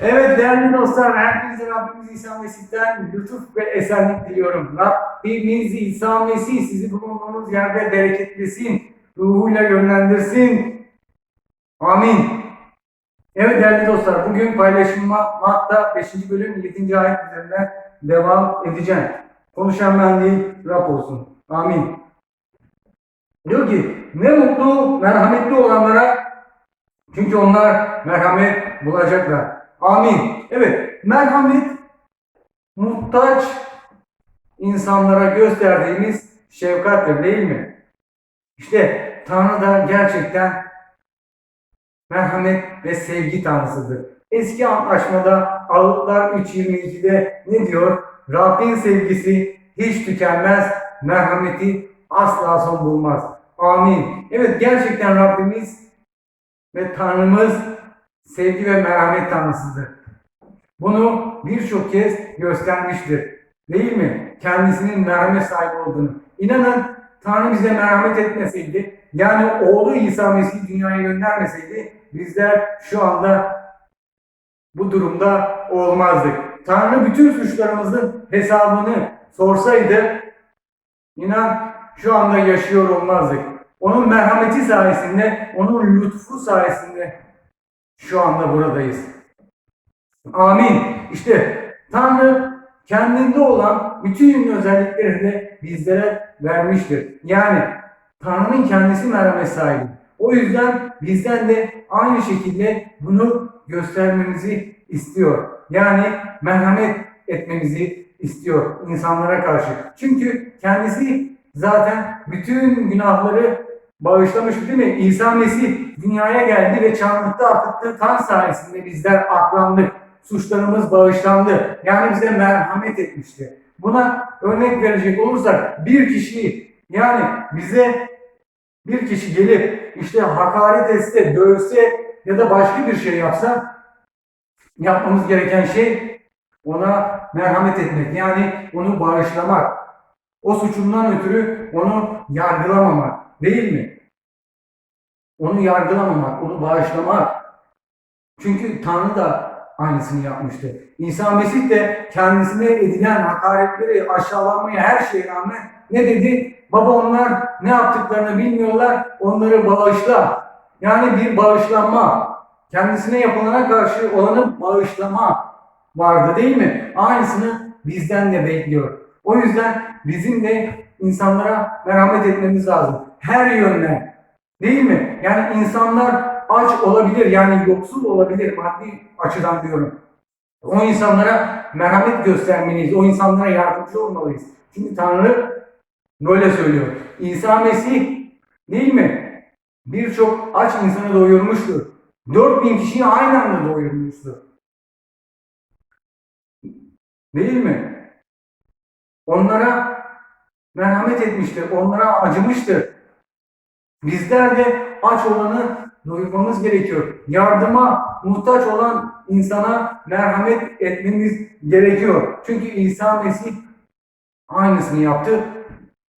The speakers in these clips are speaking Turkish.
Evet değerli dostlar, herkese Rabbimiz İsa Mesih'ten lütuf ve esenlik diliyorum. Rabbimiz İsa Mesih sizi bulunduğunuz yerde bereketlesin, ruhuyla yönlendirsin. Amin. Evet değerli dostlar, bugün paylaşıma Matta 5. bölüm 7. ayet üzerinden devam edeceğim. Konuşan ben değil, Rab olsun. Amin. Diyor ki, ne mutlu merhametli olanlara çünkü onlar merhamet bulacaklar. Amin. Evet, merhamet muhtaç insanlara gösterdiğimiz şefkattir değil mi? İşte Tanrı da gerçekten merhamet ve sevgi tanrısıdır. Eski antlaşmada Ağıtlar 3.22'de ne diyor? Rabbin sevgisi hiç tükenmez, merhameti asla son bulmaz. Amin. Evet gerçekten Rabbimiz ve Tanrımız sevgi ve merhamet tanrısıdır. Bunu birçok kez göstermiştir. Değil mi? Kendisinin merhamet sahibi olduğunu. İnanın Tanrı bize merhamet etmeseydi, yani oğlu İsa Mesih dünyaya göndermeseydi bizler şu anda bu durumda olmazdık. Tanrı bütün suçlarımızın hesabını sorsaydı inan şu anda yaşıyor olmazdık. Onun merhameti sayesinde, onun lütfu sayesinde şu anda buradayız. Amin. İşte Tanrı kendinde olan bütün özellikleri de bizlere vermiştir. Yani Tanrı'nın kendisi merhamet sahibi. O yüzden bizden de aynı şekilde bunu göstermemizi istiyor. Yani merhamet etmemizi istiyor insanlara karşı. Çünkü kendisi zaten bütün günahları bağışlamış değil mi? İsa Mesih dünyaya geldi ve çarmıhta akıttığı kan sayesinde bizler aklandık. Suçlarımız bağışlandı. Yani bize merhamet etmişti. Buna örnek verecek olursak bir kişi yani bize bir kişi gelip işte hakaret etse, dövse ya da başka bir şey yapsa yapmamız gereken şey ona merhamet etmek. Yani onu bağışlamak. O suçundan ötürü onu yargılamamak. Değil mi? Onu yargılamamak, onu bağışlamak. Çünkü Tanrı da aynısını yapmıştı. İsa Mesih de kendisine edilen hakaretleri, aşağılanmaya her şeye rağmen ne dedi? Baba onlar ne yaptıklarını bilmiyorlar, onları bağışla. Yani bir bağışlanma, kendisine yapılana karşı olanı bağışlama vardı değil mi? Aynısını bizden de bekliyor. O yüzden bizim de insanlara merhamet etmemiz lazım. Her yönden. Değil mi? Yani insanlar aç olabilir, yani yoksul olabilir maddi açıdan diyorum. O insanlara merhamet göstermeliyiz, o insanlara yardımcı olmalıyız. Çünkü Tanrı böyle söylüyor. İsa Mesih değil mi? Birçok aç insanı doyurmuştur. 4000 kişiyi aynı anda doyurmuştur. Değil mi? Onlara merhamet etmiştir, onlara acımıştır. Bizler de aç olanı doyurmamız gerekiyor. Yardıma muhtaç olan insana merhamet etmemiz gerekiyor. Çünkü İsa Mesih aynısını yaptı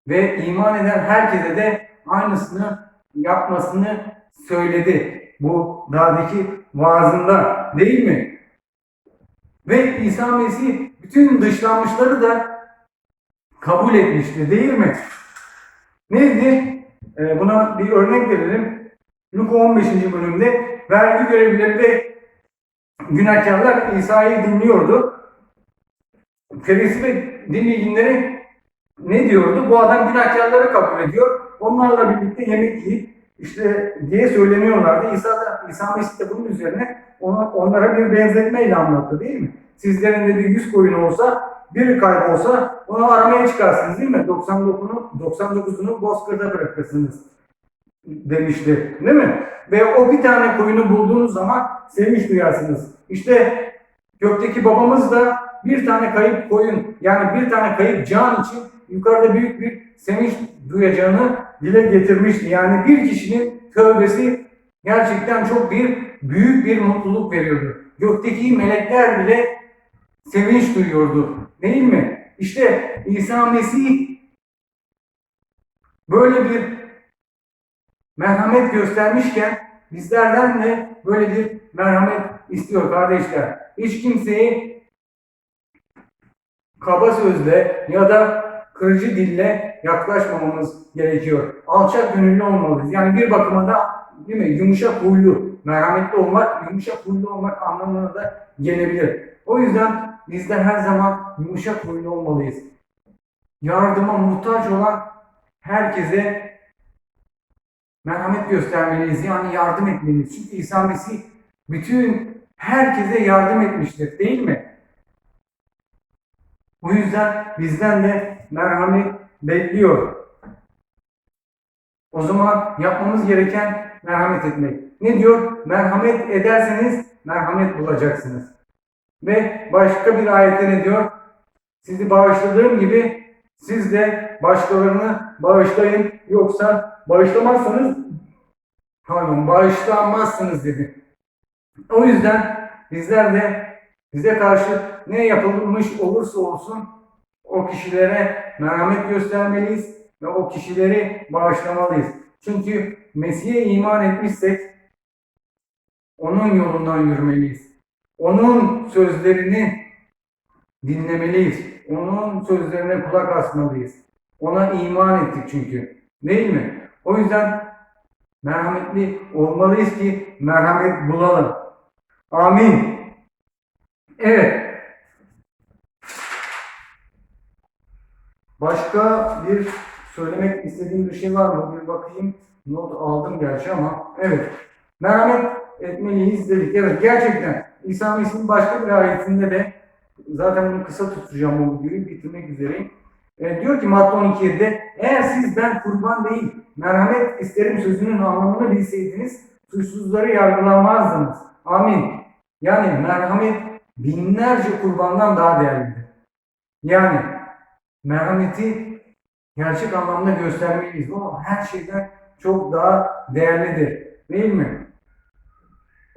ve iman eden herkese de aynısını yapmasını söyledi. Bu dağdaki vaazında değil mi? Ve İsa Mesih bütün dışlanmışları da kabul etmişti değil mi? Neydi? Ee, buna bir örnek verelim. Luka 15. bölümde vergi görevlileri de günahkarlar İsa'yı dinliyordu. Ferisi ve din bilginleri ne diyordu? Bu adam günahkarları kabul ediyor. Onlarla birlikte yemek yiyip işte diye söyleniyorlardı. İsa da İsa Mesih de bunun üzerine ona, onlara bir benzetmeyle anlattı değil mi? Sizlerin dedi 100 koyun olsa biri kaybolsa onu aramaya çıkarsınız değil mi? 99'unu 99'unu bozkırda bırakırsınız demişti. Değil mi? Ve o bir tane koyunu bulduğunuz zaman sevinç duyarsınız. İşte gökteki babamız da bir tane kayıp koyun yani bir tane kayıp can için yukarıda büyük bir sevinç duyacağını dile getirmişti. Yani bir kişinin tövbesi gerçekten çok bir büyük bir mutluluk veriyordu. Gökteki melekler bile sevinç duyuyordu. Değil mi? İşte İsa Mesih böyle bir merhamet göstermişken bizlerden de böyle bir merhamet istiyor kardeşler. Hiç kimseyi kaba sözle ya da kırıcı dille yaklaşmamamız gerekiyor. Alçak gönüllü olmalıyız. Yani bir bakıma da değil mi? Yumuşak huylu, merhametli olmak, yumuşak huylu olmak anlamına da gelebilir. O yüzden biz de her zaman yumuşak huylu olmalıyız. Yardıma muhtaç olan herkese merhamet göstermeliyiz. Yani yardım etmeliyiz. Çünkü İsa Mesih bütün herkese yardım etmiştir değil mi? O yüzden bizden de merhamet bekliyor. O zaman yapmamız gereken merhamet etmek. Ne diyor? Merhamet ederseniz merhamet bulacaksınız. Ve başka bir ayette ne diyor? Sizi bağışladığım gibi siz de başkalarını bağışlayın. Yoksa bağışlamazsanız pardon bağışlanmazsınız dedi. O yüzden bizler de bize karşı ne yapılmış olursa olsun o kişilere merhamet göstermeliyiz ve o kişileri bağışlamalıyız. Çünkü Mesih'e iman etmişsek onun yolundan yürümeliyiz. Onun sözlerini dinlemeliyiz. Onun sözlerine kulak asmalıyız. Ona iman ettik çünkü. Değil mi? O yüzden merhametli olmalıyız ki merhamet bulalım. Amin. Evet. Başka bir söylemek istediğim bir şey var mı? Bir bakayım. Not aldım gerçi ama evet. Merhamet etmeliyiz dedik. Evet gerçekten İsa Mesih'in başka bir ayetinde de zaten bunu kısa tutacağım bu videoyu bitirmek üzereyim. E, diyor ki Matta 12'de eğer siz ben kurban değil merhamet isterim sözünün anlamını bilseydiniz suçsuzları yargılamazdınız. Amin. Yani merhamet binlerce kurbandan daha değerlidir. Yani merhameti gerçek anlamda göstermeliyiz. O her şeyden çok daha değerlidir. Değil mi?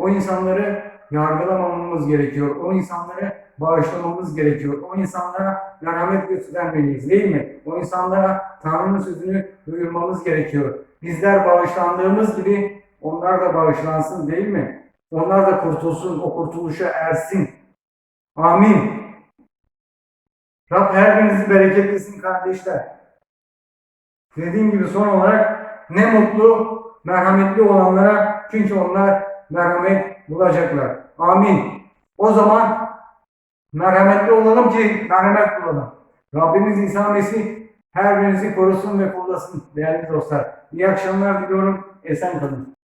O insanları yargılamamamız gerekiyor. O insanları bağışlamamız gerekiyor. O insanlara merhamet göstermeliyiz değil mi? O insanlara Tanrı'nın sözünü duyurmamız gerekiyor. Bizler bağışlandığımız gibi onlar da bağışlansın değil mi? Onlar da kurtulsun, o kurtuluşa ersin. Amin. Rab her birinizi bereketlesin kardeşler. Dediğim gibi son olarak ne mutlu merhametli olanlara çünkü onlar merhamet bulacaklar. Amin. O zaman merhametli olalım ki merhamet bulalım. Rabbimiz İsa Mesih her birinizi korusun ve kollasın değerli dostlar. İyi akşamlar diliyorum. Esen kalın.